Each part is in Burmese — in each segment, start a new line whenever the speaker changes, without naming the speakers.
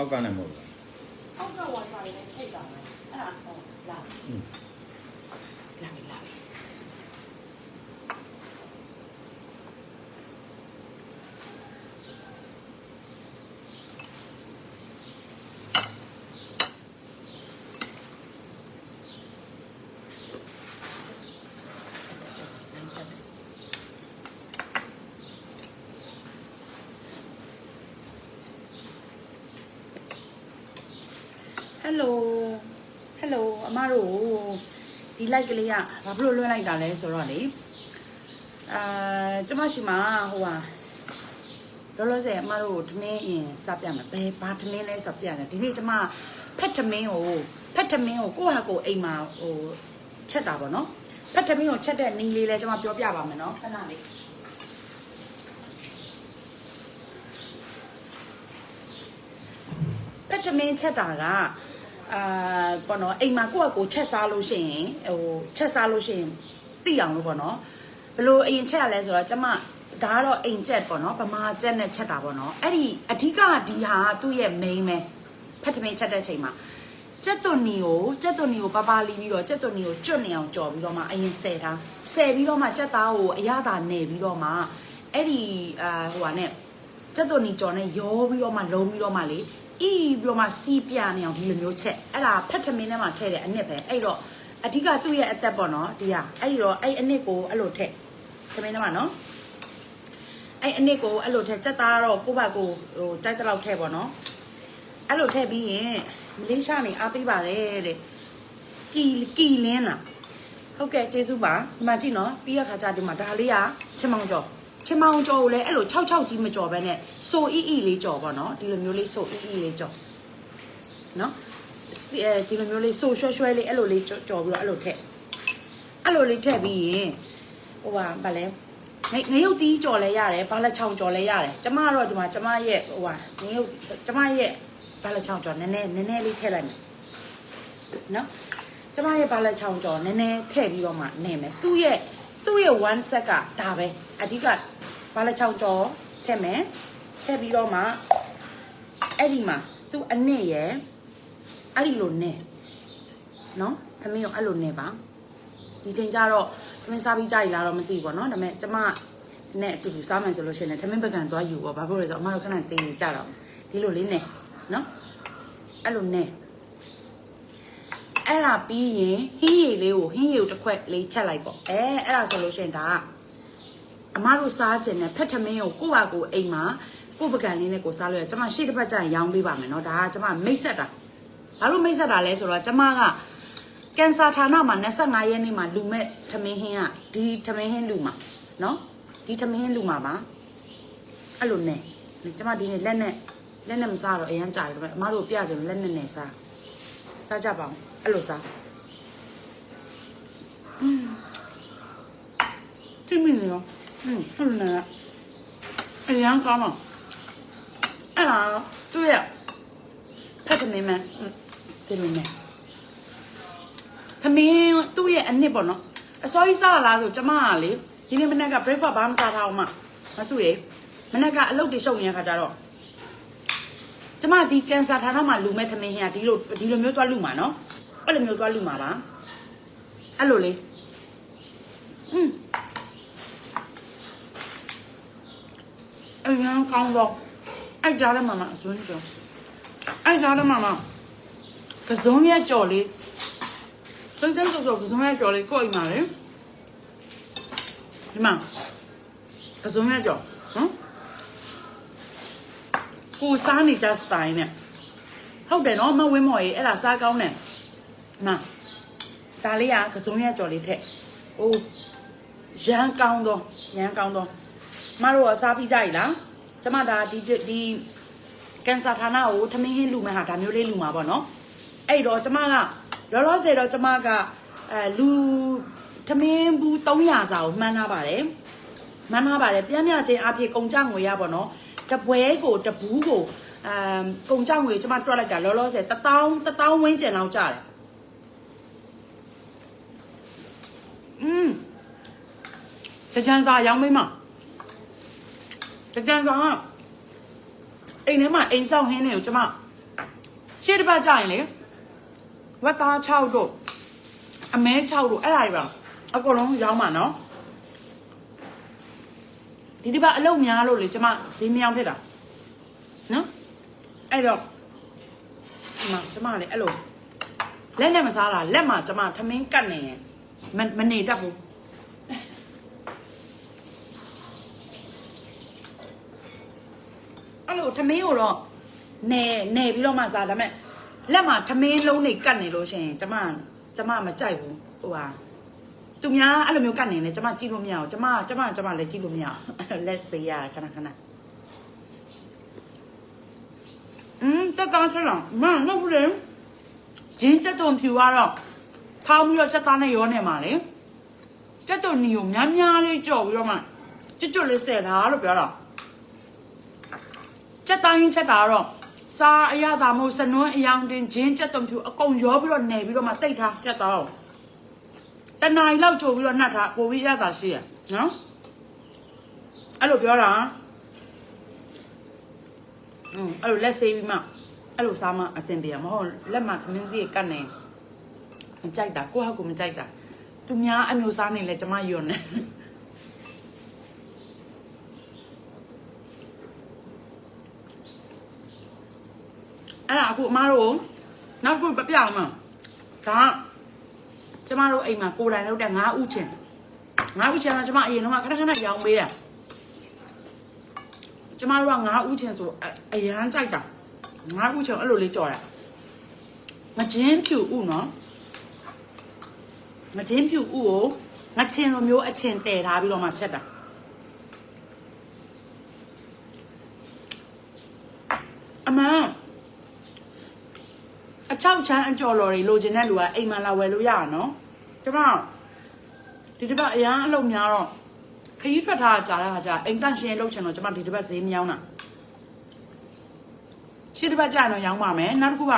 အောက်ကနဲ့မဟုတ်ဘူး
အောက်က wifi နဲ့ထိတ်တာပဲအဲ့ဒါဟောလာ
อืม
လာ ဟယ်လိုဟယ်လိုအမတို့ဒီ like ကလေးကဘာဖြစ်လို့လွှင့်လိုက်တာလဲဆိုတော့လေအာကျမရှိမှာဟိုဟာလောလောဆယ်အမတို့ထမင်းအင်စပြမယ်ဘယ်ဘာထမင်းလဲစပြတယ်ဒီနေ့ကျမဖက်ထမင်းကိုဖက်ထမင်းကိုကိုယ့်ဟာကိုယ်အိမ်မှာဟိုချက်တာပေါ့နော်ဖက်ထမင်းကိုချက်တဲ့နီးလေးလဲကျမပြောပြပါမယ်နော်ခဏလေးဖက်ထမင်းချက်တာက အာပေါ့နော်အိမ်မှာကိုယ့်အကိုချက်စားလို့ရှိရင်ဟိုချက်စားလို့ရှိရင်သိအောင်လို့ပေါ့နော်ဘယ်လိုအရင်ချက်ရလဲဆိုတော့ကျမဒါကတော့အိမ်ချက်ပေါ့နော်ဗမာချက်နဲ့ချက်တာပေါ့နော်အဲ့ဒီအဓိကဒီဟာကသူ့ရဲ့ main ပဲဖက်ထမင်းချက်တဲ့ချိန်မှာကျက်သွန်နီကိုကျက်သွန်နီကိုပပလီပြီးတော့ကျက်သွန်နီကိုကျွတ်နေအောင်ကြော်ပြီးတော့မှအရင်ဆယ်ထားဆယ်ပြီးတော့မှကျက်သားကိုအရသာနယ်ပြီးတော့မှအဲ့ဒီအာဟိုဟာနဲ့ကျက်သွန်နီကြော်နဲ့ရောပြီးတော့မှလုံးပြီးတော့မှလေ အီပြီးတော့မှစီးပြနေအောင်ဒီလိုမျိုးချက်အဲ့ဒါဖက်ထမင်းထဲမှာထည့်တဲ့အနစ်ပဲအဲ့တော့အဓိကသူ့ရဲ့အသက်ပေါ့နော်ဒီဟာအဲ့ဒီတော့အဲ့အနစ်ကိုအဲ့လိုထည့်ထမင်းထဲမှာနော်အဲ့အနစ်ကိုအဲ့လိုထည့်စက်သားတော့ကိုယ့်ဘက်ကိုဟိုတိုက်တဲ့လောက်ထည့်ပေါ့နော်အဲ့လိုထည့်ပြီးရင်မလေးရှားနေအားပေးပါတယ်တဲ့ကီကီလင်းလားဟုတ်ကဲ့ကျေးဇူးပါဒီမှာကြည့်နော်ပြီးရခါကျဒီမှာဒါလေးကချင်မောင်ကျော် ချင်မောင်ကျော်ကိုလည်းအဲ့လို6 6ကြီးမကျော်ပဲနဲ့ဆိုအီအီလေးကျော်ပေါ့နော်ဒီလိုမျိုးလေးဆိုအီအီလေးကျော်နော်စီအဲဒီလိုမျိုးလေးဆိုရွှဲရွှဲလေးအဲ့လိုလေးကြော်ပြီးတော့အဲ့လိုထည့်အဲ့လိုလေးထည့်ပြီးရင်ဟိုပါဗာလဲငငရုတ်တီးကြော်လဲရတယ်ဘာလက်ချောင်းကြော်လဲရတယ်ကျမကတော့ဒီမှာကျမရဲ့ဟိုပါငရုတ်ကျမရဲ့ဘာလက်ချောင်းကြော်နည်းနည်းနည်းနည်းလေးထည့်လိုက်မယ်နော်ကျမရဲ့ဘာလက်ချောင်းကြော်နည်းနည်းထည့်ပြီးတော့မှနေမယ်သူ့ရဲ့သူ့ရဲ့ one set ကဒါပဲအဓိက ဘာလက်ချောင်းကြော်ထည့်မယ်ထည့်ပြီးတော့မှအဲ့ဒီမှာသူ့အနှစ်ရဲ့အဲ့ဒီလိုနဲ့နော်သမီးရောအဲ့လိုနဲ့ပါဒီချိန်ကျတော့သမင်းစားပြီးကြရလားတော့မသိဘူးပေါ့နော်ဒါပေမဲ့ကျမနဲ့အတူတူစားမယ်ဆိုလို့ရှိရင်လည်းသမင်းပကံသွားယူပေါ့ဘာဖြစ်လို့လဲဆိုတော့အမတို့ခဏတေးကြတော့ဒီလိုလေးနဲ့နော်အဲ့လိုနဲ့အဲ့ဒါပြီးရင်ဟင်းရည်လေးကိုဟင်းရည်ကိုတစ်ခွက်လေးချက်လိုက်ပေါ့အဲအဲ့ဒါဆိုလို့ရှိရင်ဒါက အမတို့စားခြင်းနဲ့ဖက်ထမင်းကိုကိုယ့်ဟာကိုယ်အိမ်မှာကိုယ့်ပကံလေးနဲ့ကိုယ်စားလို့ရကျမရှေ့တစ်ပတ်ကျရင်ရောင်းပေးပါမယ်နော်ဒါကကျမမိတ်ဆက်တာဘာလို့မိတ်ဆက်တာလဲဆိုတော့ကျမကကင်ဆာဌာနမှာ25ရက်နေ့မှာလူမဲ့ထမင်းဟင်းကဒီထမင်းဟင်းလူမှာနော်ဒီထမင်းဟင်းလူမှာပါအဲ့လိုနဲ့ကျမဒီနေ့လက်နဲ့လက်နဲ့မစားတော့အရန်ကြာတယ်ဒါပေမဲ့အမတို့ပြကြတယ်လက်နဲ့နဲ့စားစားကြပါအောင်အဲ့လိုစားอืมတိမင်းရော อืมဟုတ်လားအရန်ကောင်းတော့အဲ့ဒါသူ့ရဲ့ဖက်သမင်းမဒီလိုနဲ့သမင်းသူ့ရဲ့အနှစ်ပေါ့နော်အစောကြီးစားလားဆိုကျမကလေဒီနေ့မနေ့က breakfast ဘာမှမစားထားအောင်မမစုရေမနေ့ကအလုပ်တွေရှုပ်နေတဲ့ခါကျတော့ကျမဒီကန်ဆာဌာနမှာလူမဲ့သမင်းဟင်းကဒီလိုဒီလိုမျိုးသွားလူမှာနော်အဲ့လိုမျိုးသွားလူမှာပါအဲ့လိုလေ ကောင်းတော့အဲ့ကြားထဲမှာမအစွန်းကြောအဲ့ဒါလည်းမမကစုံရကြော်လေးစစစစကစုံရကြော်လေးကိုအိမ်မှာလေဒီမှာကစုံရကြော်နော်ကိုစားနေကြစတိုင်နဲ့ဟုတ်တယ်နော်မဝင်းမော်ကြီးအဲ့ဒါစားကောင်းတယ်နာဒါလေးကကစုံရကြော်လေးထက်အိုးရန်ကောင်းတော့ရန်ကောင်းတော့မတို့ကစားပြီးကြ ਈ လား ကျမဒါဒီဒီကန်ဆာဌာနကိုထမင်းဟင်းလူမဲ့ဟာဒါမျိုးလေးလူမှာပေါ့နော်အဲ့တော့ကျမကလောလောဆယ်တော့ကျမကအဲလူထမင်းဘူး300စာကိုမှန်းထားပါတယ်မှန်းထားပါတယ်ပြန်ပြချင်းအဖြစ်ကုန်ကြငွေရပေါ့နော်တပွဲကိုတဘူးကိုအမ်ကုန်ကြငွေကျမတွက်လိုက်တာလောလောဆယ်1000 1000ဝန်းကျင်လောက်ကျတယ်อืมတကြံစာရောင်းမိမ တကြံစာကအိမ်ထဲမှာအိမ်ဆောက်ဟင်းတွေကိုကျမရှေ့တစ်ပတ်ကြာရင်လေဝက်သား6တို့အမဲ6တို့အဲ့ဒါတွေပါအကုန်လုံးရောင်းပါနော်ဒီဒီပါအလုံးများလို့လေကျမဈေးမရောက်ဖြစ်တာနော်အဲ့တော့ဒီမှာကျမလည်းအဲ့လိုလက်နဲ့မစားတာလက်မှာကျမထမင်းကတ်နေရင်မမနေတတ်ဘူးအဲ့လို ထမင်းကိုတော့နယ်နယ်ပြီးတော့မှစားဒါပေမဲ့လက်မှာထမင်းလုံးတွေကတ်နေလို့ရှိရင်ကျမကျမမကြိုက်ဘူးဟိုဟာသူများအဲ့လိုမျိုးကတ်နေတယ်ကျမကြည့်လို့မရဘူးကျမကျမကျမလည်းကြည့်လို့မရဘူးလက်စေးရခဏခဏอืมတက်ကောင်းချက်တော့မမဟုတ်ဘူးလေဂျင်းချက်တုံဖြူကတော့ထောင်းပြီးတော့ချက်သားနဲ့ရောနေမှာလေချက်တုံနီကိုများများလေးကြော်ပြီးတော့မှကျွတ်ကျွတ်လေးဆဲတာလို့ပြောတော့ ချက်သားရင်းချက်တာကတော့စားအရသာမို့စနွန်းအယောင်တင်ဂျင်းချက်တုံဖြူအကုန်ရောပြီးတော့နေပြီးတော့မှတိတ်ထားချက်တော့တနားရီလောက်ကြိုပြီးတော့နှက်ထားပိုပြီးရတာရှိရနော်အဲ့လိုပြောတာอืมအဲ့လိုလက်ဆေးပြီးမှအဲ့လိုစားမှအဆင်ပြေရမဟုတ်လက်မှာခမင်းစီကတ်နေမကြိုက်တာကိုယ့်ဟာကိုယ်မကြိုက်တာသူများအမျိုးစားနေလဲကျမယွန်းနေ အဲ့ဒါအခုအမားတို့နောက်တစ်ခုပြပြအောင်မဒါကကျမတို့အိမ်မှာကိုယ်တိုင်လုပ်တဲ့ငါးဥချင်ငါးဥချင်ကကျမအရင်တော့ခဏခဏရောင်းပေးတာကျမတို့ကငါးဥချင်ဆိုအအရန်ကြိုက်တာငါးဥချင်အဲ့လိုလေးကြော်တာငချင်းဖြူဥနော်ငချင်းဖြူဥကိုငချင်းလိုမျိုးအချင်းတည်ထားပြီးတော့မှချက်တာအမှန်အ ချောက်ချမ်းအကြော်တော်တွေလိုချင်တဲ့လူကအိမ်မှာလာဝယ်လို့ရတာနော်ကျမဒီတစ်ပတ်အရန်အလုပ်များတော့ခရီးထွက်ထားတာကြာတဲ့ခါကျအိမ်တန့်ရှင်းလုပ်ချင်တော့ကျမဒီတစ်ပတ်ဈေးမရောက်တာရှင်းတစ်ပတ်ကြာရင်တော့ရောင်းပါမယ်နောက်တစ်ခုက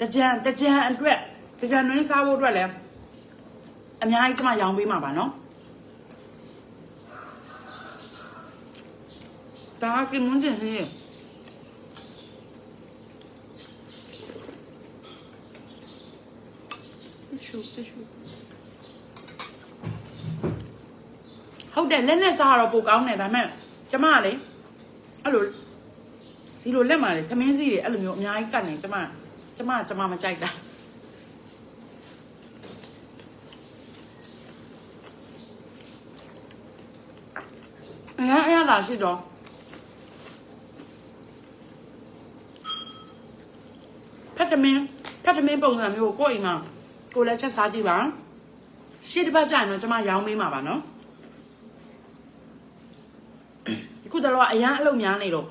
တကြံတကြံအတွက်တကြံနှင်းစားဖို့အတွက်လည်းအများကြီးကျမရောင်းပေးမှာပါနော်ဒါကကိမွန်ကျင်ဟင်း ရှုရှုဟုတ်တယ်လက်နဲ့စားတော့ပိုကောင်းတယ်ဒါပေမဲ့ကျမကလေအဲ့လိုဒီလိုလက်မှာလေသမင်းစီတွေအဲ့လိုမျိုးအများကြီးကတ်နေကျမကျမကျမမကြိုက်တာအရင်အရသာရှိတော့ဖက်တမင်းဖက်တမင်းပုံစံမျိုးကိုကိုယ့်အိမ်မှာ ကိုယ်လည်းချက်စားကြည့်ပါရှေ့တစ်ပတ်ကြာရင်တော့ကျမရောင်းပေးမှာပါနော်အခုတလောကအရန်အလုပ်များနေတော့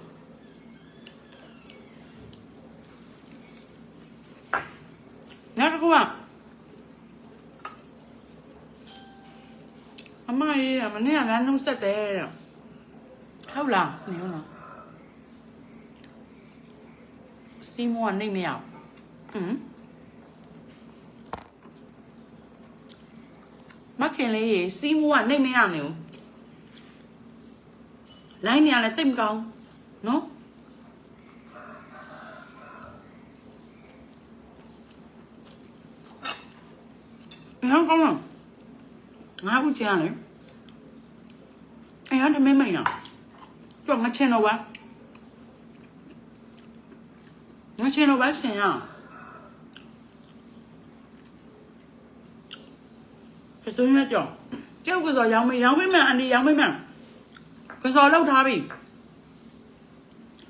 နောက်တစ်ခုကအမရေးမနေ့ကလမ်းနှုတ်ဆက်တယ်တဲ့ဟုတ်လားနေဟုတ်လားစီမောကနေမရဘူးဟမ် မခင်လေးရေစီးမိုးကနေမရနေဘူးလိုင်းနေရလဲတိတ်မကောင်းနော်ငါကောင်းလားငါဦးချင်ရတယ်အဲ့ဒါမင်းမင်းနော်တော့ငါချင်တော့ဝါငါချင်တော့ဝါချင်ရအောင် ပစုံရကြောကြောက်ကစောရောင်းမေးရောင်းမေးမှန်အန်ဒီရောင်းမေးမှန်ကစောလောက်ထားပြီ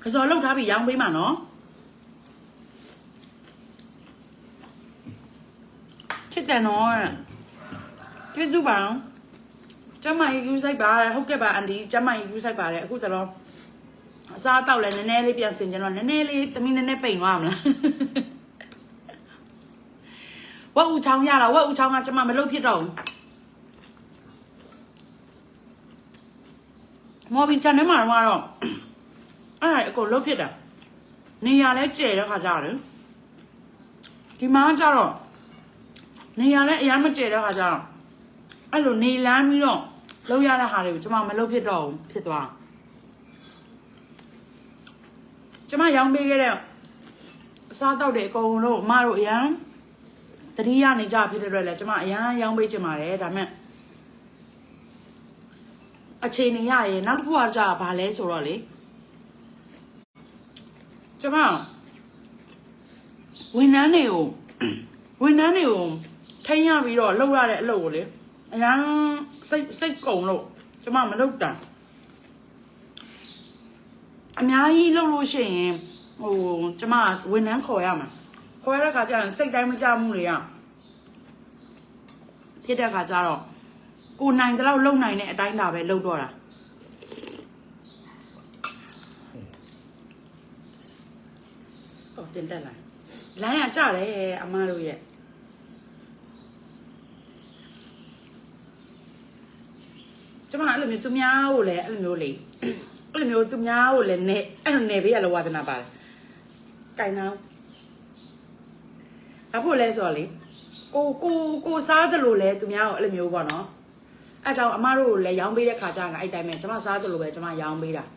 ကစောလောက်ထားပြီရောင်းပေးမှနော်ချစ်တယ်နော်ကျေးဇူးပါကျမကြီးယူဆိုင်ပါဟုတ်ကဲ့ပါအန်ဒီကျမကြီးယူဆိုင်ပါတယ်အခုတလောအစားတောက်လဲနည်းနည်းလေးပြန်စင်ကြတော့နည်းနည်းလေးသမီးနည်းနည်းပိန်သွားမလား ဝက်ဦးချောင်းရတာဝက်ဦးချောင်းကကျမမလုပ်ဖြစ်တော့ဘူးမော်ဘင်ချန်ထဲမှာတော့အဲ့ဒါအကုန်လုတ်ဖြစ်တာနေရာလဲကျဲတဲ့ခါကြတယ်ဒီမှာကျတော့နေရာလဲအများမကျဲတဲ့ခါကျတော့အဲ့လိုနေလန်းပြီးတော့လောက်ရတဲ့ဟာတွေကိုကျွန်မမလုပ်ဖြစ်တော့ဘူးဖြစ်သွားကျွန်မရောင်းပေးခဲ့တဲ့အစားတောက်တဲ့အကုန်လုံးအမတို့အရန် တတိယနေကြဖြစ်တဲ့အတွက်လည်းကျမအရန်ရောင်းပေးချင်ပါတယ်ဒါပေမဲ့အခြေအနေရရင်နောက်တစ်ခုကကြာဘာလဲဆိုတော့လေကျမဝန်ထမ်းတွေကိုဝန်ထမ်းတွေကိုထိန်းရပြီးတော့လုပ်ရတဲ့အလုပ်ကိုလေအရန်စိတ်စိတ်ကုန်လို့ကျမမလုပ်တာအများကြီးလုပ်လို့ရှိရင်ဟိုကျမဝန်ထမ်းခေါ်ရမှာ ခေါ်ရတဲ့ခါကျရင်စိတ်တိုင်းမကြမှုတွေကဖြစ်တဲ့ခါကျတော့ကိုနိုင်တဲ့လောက်လုံနိုင်တဲ့အတိုင်းဒါပဲလုပ်တော့တာဟောတင်တက်လာလိုင်းကကြတယ်အမတို့ရဲ့ကျမအဲ့လိုမျိုးသူများကိုလည်းအဲ့လိုမျိုးလေအဲ့လိုမျိုးသူများကိုလည်းနေအဲ့လိုနေပေးရလောဝါဒနာပါတယ်။တိုင် နာ။အခုလဲဆိုတော့လေကိုကိုကိုစားတယ်လို့လဲသူများကိုအဲ့လိုမျိုးပေါ့နော်။အဲ့ကြောင့်အမတို့ကိုလည်းရောင်းပေးတဲ့ခါကျရင်အဲ့တိုင်းပဲကျွန်မစားတယ်လို့ပဲကျွန်မရောင်းပေးတာ။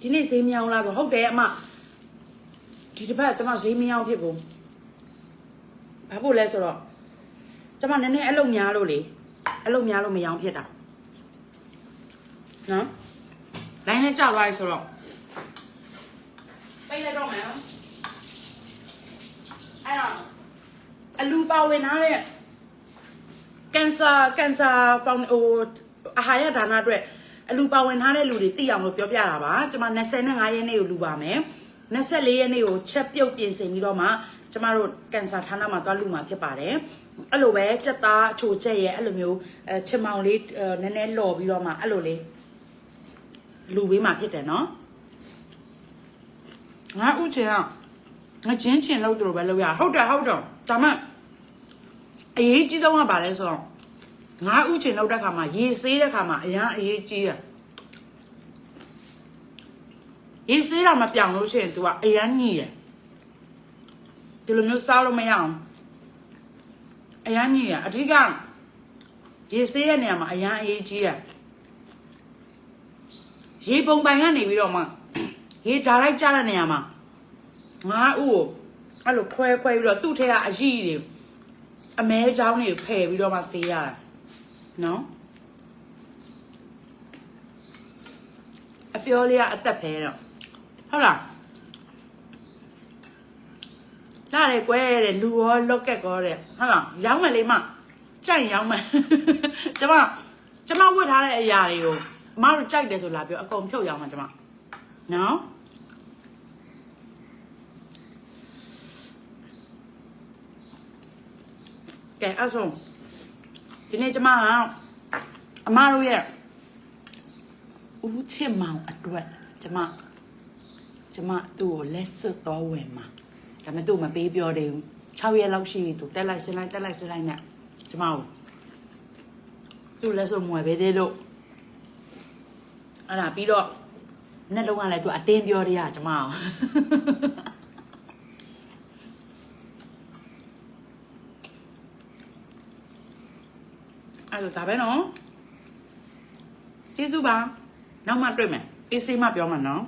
ဒီနေ့ဈေးမရောင်းလားဆိုဟုတ်တယ်အမဒီတစ်ပတ်ကျွန်မဈေးမရောင်းဖြစ်ဘူး။ဘာဖို့လဲဆိုတော့ကျွန်မနည်းနည်းအလုပ်များလို့လေအလုပ်များလို့မရောင်းဖြစ်တာ။နော်လိုင်းနဲ့ကြောက်သွားပြီဆိုတော့ပိတ်လိုက်တော့မယ်နော် အဲ့တော့အလူပါဝင်ထားတဲ့ကင်ဆာကင်ဆာဖောင်ဟိုအာဟာရဒါနအတွက်အလူပါဝင်ထားတဲ့လူတွေသိအောင်လို့ပြောပြတာပါကျွန်မ25ရက်နေ့ကိုလူပါမယ်24ရက်နေ့ကိုချက်ပြုတ်ပြင်ဆင်ပြီးတော့မှကျမတို့ကင်ဆာဌာနမှာသွားလူမှာဖြစ်ပါတယ်အဲ့လိုပဲစက်သားအချိုချက်ရဲ့အဲ့လိုမျိုးအဲချင်မောင်လေးနည်းနည်းလော်ပြီးတော့မှအဲ့လိုလေးလူပေးမှာဖြစ်တယ်နော်ငါဥချင်က ငါချင်းချင်လို့တို့ပဲလုပ်ရဟုတ်တယ်ဟုတ်တော့ဒါမှအရေးကြီးဆုံးကဘာလဲဆိုတော့ငါဥချင်လောက်တဲ့ခါမှာရေဆေးတဲ့ခါမှာအရန်အရေးကြီးတယ်ရေဆေးတာမပြောင်းလို့ရှိရင် तू ကအရန်ညိတယ်ဒီလိုမျိုးစားလို့မရအောင်အရန်ညိရအဓိကရေဆေးတဲ့နေရာမှာအရန်အရေးကြီးတယ်ရေပုံပိုင်ကနေပြီးတော့မှရေဓာလိုက်ကြတဲ့နေရာမှာ ငါဥကိုအဲ့လိုခွဲခွဲပြီးတော့သူ့ထဲကအရည်တွေအမဲချောင်းတွေဖယ်ပြီးတော့မှဆေးရတာနော်အပြောလေးကအသက်ဖဲတော့ဟုတ်လားလာလေကွယ်တဲ့လူရောလောက်ကက်ကောတဲ့ဟုတ်လားရောင်းမယ်လေးမကြိုက်ရောင်းမယ်ကျမကျမဝတ်ထားတဲ့အရာတွေကိုအမတို့ကြိုက်တယ်ဆိုလာပြောအကုန်ဖြုတ်ရအောင်ကျမနော် ကဲအဲ့ဆိုဒီနေ့ကျမကအမတို့ရဲ့ဦးချစ်မောင်အတွက်ကျမကျမသူ့ကိုလက်စွပ်တော်ဝင်မှာဒါပေမဲ့သူ့မပေးပြောသေးဘူး6ရက်လောက်ရှိပြီသူတက်လိုက်စလိုက်တက်လိုက်စလိုက်နဲ့ကျမကိုသူ့လက်စွပ်မွယ်ပေးသေးလို့အဲ့ဒါပြီးတော့နှစ်လုံးကလည်းသူအတင်းပြောရရကျမအော အဲ့ဒါဒါပဲနော်ကျေးဇူးပါနောက်မှတွေ့မယ်အေးစေးမှပြောမှာနော်